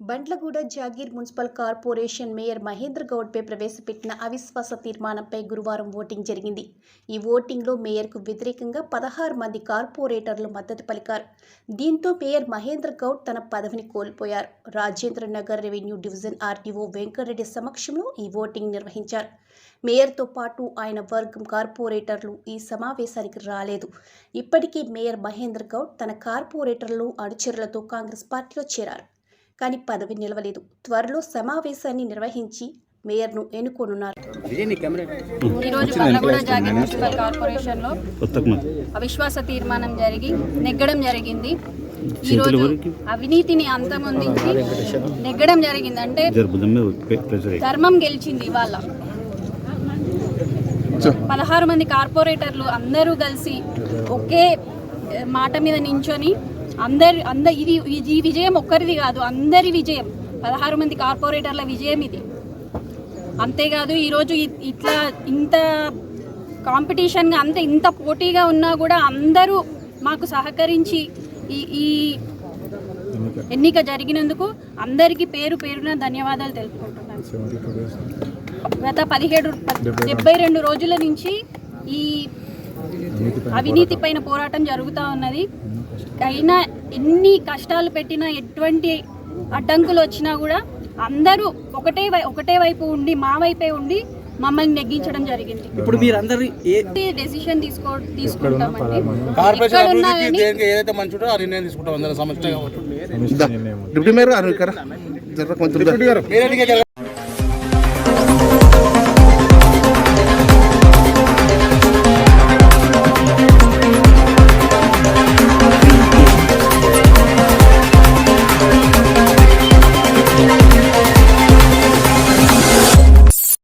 Bandlaguda Jagir municipal corporation mayor Mahendra గౌడ్పై ప్రవేశపెట్టిన అవిశ్వాస తీర్మానంపై గురువారం ఓటింగ్ జరిగింది. ఈ ఓటింగ్లో మేయర్కు వ్యతిరేకంగా పదహారు మంది కార్పొరేటర్లు మద్దతు పలికారు. దీంతో మేయర్ మహేంద్ర గౌడ్ తన పదవిని కోల్పోయారు. Rajendra Nagar revenue division RTO Venkatareddy సమక్షంలో ఈ ఓటింగ్ నిర్వహించారు. మేయర్తో పాటు ఆయన వర్గం కార్పొరేటర్లు ఈ సమావేశానికి రాలేదు. ఇప్పటికీ మేయర్ మహేంద్ర గౌడ్ తన కార్పొరేటర్లు అనుచరులతో కాంగ్రెస్ పార్టీలో చేరారు. కానీ పదవి నిలవలేదు. త్వరలో సమావేశాన్ని నిర్వహించి మేయర్ను ఎన్నుకోనున్నారు. ఈరోజు బండ్లగూడ జాగీర్ మున్సిపల్ కార్పొరేషన్లో అవిశ్వాస తీర్మానం జరిగి నెగ్గడం జరిగింది. ఈరోజు అవినీతిని అంతమొందించి నెగ్గడం జరిగింది అంటే. ధర్మం గెలిచింది ఇవాళ. పదహారు మంది కార్పొరేటర్లు అందరూ కలిసి ఒకే మాట మీద నించొని అందరి అంద ఇది ఈ విజయం ఒక్కరిది కాదు అందరి విజయం. పదహారు మంది కార్పొరేటర్ల విజయం ఇది. అంతేకాదు ఈరోజు ఇట్లా ఇంత కాంపిటీషన్గా అంత ఇంత పోటీగా ఉన్నా కూడా అందరూ మాకు సహకరించి ఈ ఈ ఎన్నిక. జరిగినందుకు అందరికీ పేరు పేరున ధన్యవాదాలు తెలుపుకుంటున్నాను. గత పదిహేడు డెబ్బై రెండు. రోజుల నుంచి ఈ అవినీతి పైన పోరాటం. జరుగుతూ ఉన్నది. అయినా ఎన్ని కష్టాలు పెట్టినా ఎటువంటి అడ్డంకులు వచ్చినా కూడా అందరూ ఒకటే వై ఒకటే వైపు ఉండి మా వైపే ఉండి మమ్మల్ని నెగ్గించడం జరిగింది. ఇప్పుడు మీరందరూ ఏ డెసిషన్ తీసుకో తీసుకుంటామండి? ఏదైతే మంచిదో ఆ నిర్ణయం తీసుకుంటాం అందరం సమస్య కాబట్టి డిప్యూటీ మేయర్ గారు ఇక్కడ.